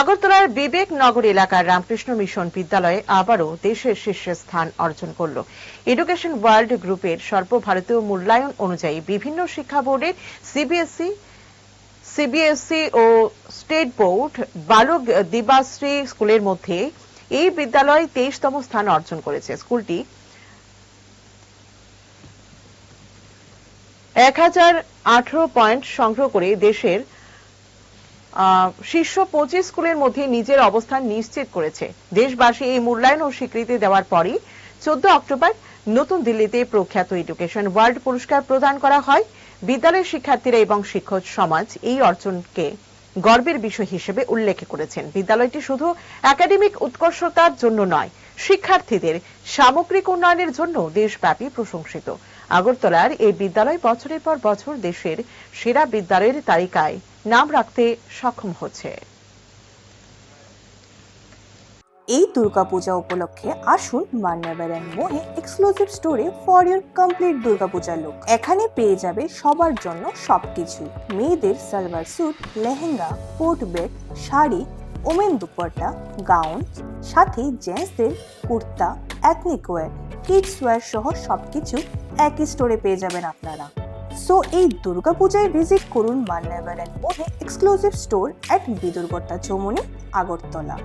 আগরতলার বিবেক নগর এলাকার রামকৃষ্ণ মিশন বিদ্যালয়ে আবারও দেশের শীর্ষে স্থান অর্জন করল। এডুকেশন ওয়ার্ল্ড গ্রুপের সর্বভারতীয় মূল্যায়ন অনুযায়ী বিভিন্ন শিক্ষা বোর্ডের সিবিএসই সিবিএসই ও স্টেট বোর্ড বালক দিবাশ্রী স্কুলের মধ্যে এই বিদ্যালয় তেইশতম স্থান অর্জন করেছে। স্কুলটি এক হাজার আঠারো পয়েন্ট সংগ্রহ করে দেশের শীর্ষ পঁচিশ স্কুলের মধ্যে নিজের অবস্থান নিশ্চিত করেছে। দেশবাসী এই মূল্যায়ন ও স্বীকৃতি দেওয়ার পরই চোদ্দ অক্টোবর নতুন দিল্লিতে প্রখ্যাত এডুকেশন ওয়ার্ল্ড পুরস্কার প্রদান করা হয়। বিদ্যালয়ের শিক্ষার্থীরা এবং শিক্ষক সমাজ এই অর্জনকে গর্বের বিষয় হিসেবে উল্লেখ করেছেন। বিদ্যালয়টি শুধু একাডেমিক উৎকর্ষতার জন্য নয়, শিক্ষার্থীদের সামগ্রিক উন্নয়নের জন্য দেশব্যাপী প্রশংসিত। আগরতলার এই বিদ্যালয় বছরের পর বছর দেশের সেরা বিদ্যালয়ের তালিকায় নাম রাখতে সক্ষম হচ্ছে। এই দুর্গাপূজা উপলক্ষে আসুন মান্নাবার অ্যান্ড মোহে এক্সক্লুসিভ স্টোরে for your complete Durga Puja look এখানে পেয়ে যাবে সবার জন্য সবকিছু। মেয়েদের সালভার স্যুট লেহেঙ্গা কোট বেড শাড়ি ওমেন দুপাট্টা গাউন সাথে জেন্টসদের kurta ethnic wear kids wear সহ সবকিছু একই স্টোরে পেয়ে যাবেন আপনারা। সো এই দুর্গাপূজায় ভিজিট করুন and Mohey exclusive store at বিদুর্গতা Chaumoni Agartala.